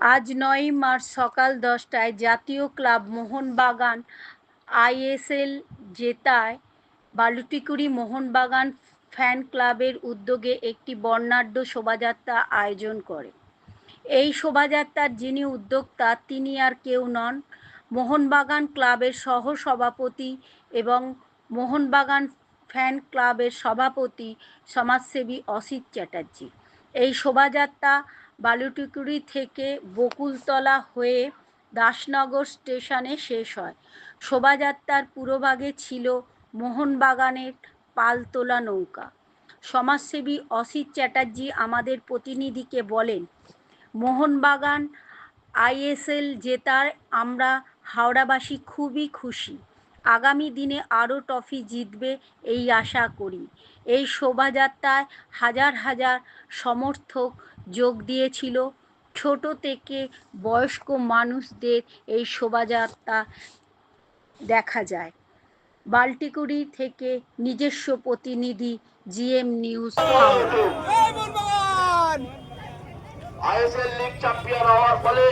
আজ নয়ই মার্চ সকাল দশটায় জাতীয় club Mohun Bagan I S L জেতায় বালুটিকুড়ি Mohun Bagan fan ক্লাবের উদ্যোগে একটি বর্ণাঢ্য শোভাযাত্রা আয়োজন করে। এই শোভাযাত্রার যিনি উদ্যোক্তা, তিনি আর কেউ নন। মোহনবাগান ক্লাবের সহ সভাপতি এবং মোহনবাগান ফ্যান ক্লাবের সভাপতি সমাজসেবী অসিত চ্যাটার্জি। এই শোভাযাত্রা বালুটিকুড়ি থেকে বকুলতলা হয়ে দাসনগর স্টেশনে শেষ হয়। শোভাযাত্রার পুরোভাগে ছিল মোহনবাগানের পালতোলা নৌকা। সমাজসেবী অসিত চ্যাটার্জি আমাদের প্রতিনিধিকে বলেন, মোহনবাগান আইএসএল জেতার আমরা হাওড়াবাসী খুবই খুশি। আগামী দিনে আরও ট্রফি জিতবে এই আশা করি। এই শোভাযাত্রায় হাজার হাজার সমর্থক যোগ দিয়েছিল। ছোট থেকে বয়স্ক মানুষদের এই শোভাযাত্রা দেখা যায়। বাল্টিকুড়ি থেকে নিজস্ব প্রতিনিধি GM news ISL league champion হওয়ার ফলে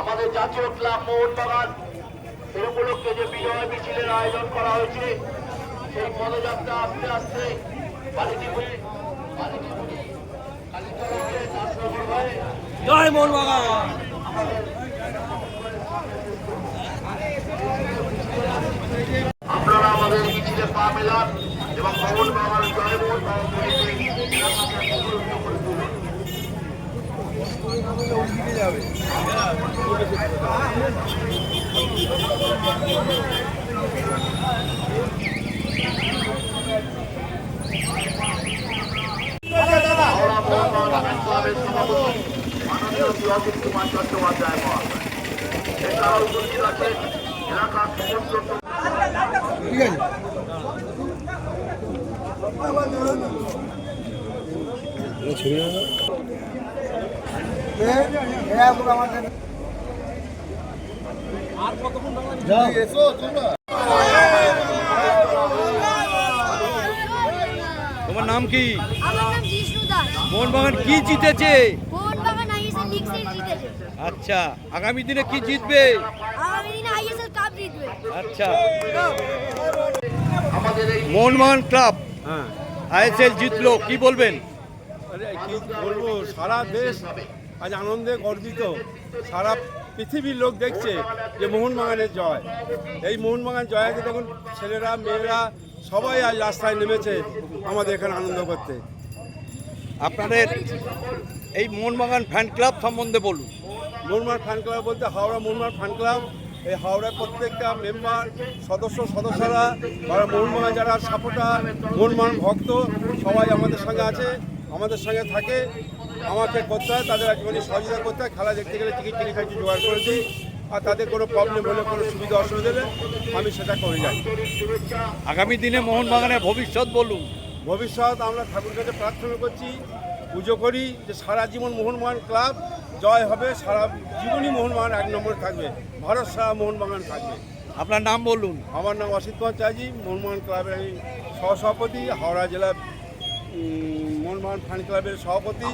আমাদের জাতীয় ক্লাব মোহনবাগান সেই উপলক্ষে যে বিজয় মিছিলের আয়োজন করা হয়েছে সেই পদযাত্রা আস্তে আস্তে বালিটিপুরি বালিটিপুরি কালীতলা হয়ে দাসনগর হয়ে জয় মোহনবাগান আপনারা আমাদের মিছিলে পা মেলান এবং মোহনবাগান জয় মোহনবাগান করে তুলুন হাওড়া মোহনবাগান ক্লাবের সভাপতি মাননীয় অজিত কুমার তোমরা তোমার নাম কি? আমার নাম মোহনবাগান কি জিতেছে? মোহনবাগান আইএসএল লিগ সিরিজ জিতেছে। আচ্ছা আগামী দিনে কি জিতবে? আগামী দিনে আইএসএল কাপ জিতবে। আচ্ছা। মোহনবাগান ক্লাব আইএসএল জিতলো কি বলবেন? কি বলব? সারা দেশ আজ আনন্দে গর্বিত। সারা পৃথিবীর লোক দেখছে যে মোহনবাগানের জয়। এই মোহনবাগান জয়াকে দেখুন ছেলেরা মেয়েরা সবাই আজ রাস্তায় নেমেছে আমাদের এখানে আনন্দ করতে। আপনাদের এই মোহনবাগান ফ্যান ক্লাব সম্বন্ধে বলুন। মোহনবাগান ফ্যান ক্লাব বলতে হাওড়া মোহনবাগান ফ্যান ক্লাব এই হাওড়ার প্রত্যেকটা মেম্বার সদস্য সদস্যরা বা মোহনবাগান যারা সাপোর্টার মোহনবাগান ভক্ত সবাই আমাদের সঙ্গে আছে আমাদের সঙ্গে থাকে। আমাকে করতে হয় তাদের একটুখানি সহযোগিতা করতে হয় খেলা দেখতে গেলে টিকিট টিকিট খাইছি জোগাড় করে দিই। আর তাদের কোনো প্রবলেম হলে কোনো সুবিধা অসুবিধা হলে আমি সেটা করে যাই। আগামী দিনে মোহনবাগানের ভবিষ্যৎ বলুন। ভবিষ্যৎ আমরা ঠাকুর কাছে প্রার্থনা করছি পুজো করি যে সারা জীবন মোহনবাগান ক্লাব জয় হবে সারা জীবনই মোহনবাগান এক নম্বরে থাকবে ভারত সারা মোহনবাগান থাকবে। আপনার নাম বলুন। আমার নাম অসিত কুমার চাজি মোহনবাগান ক্লাবের আমি সহসভাপতি হাওড়া জেলা মোহনবাগান ফ্যান ক্লাবের সভাপতি।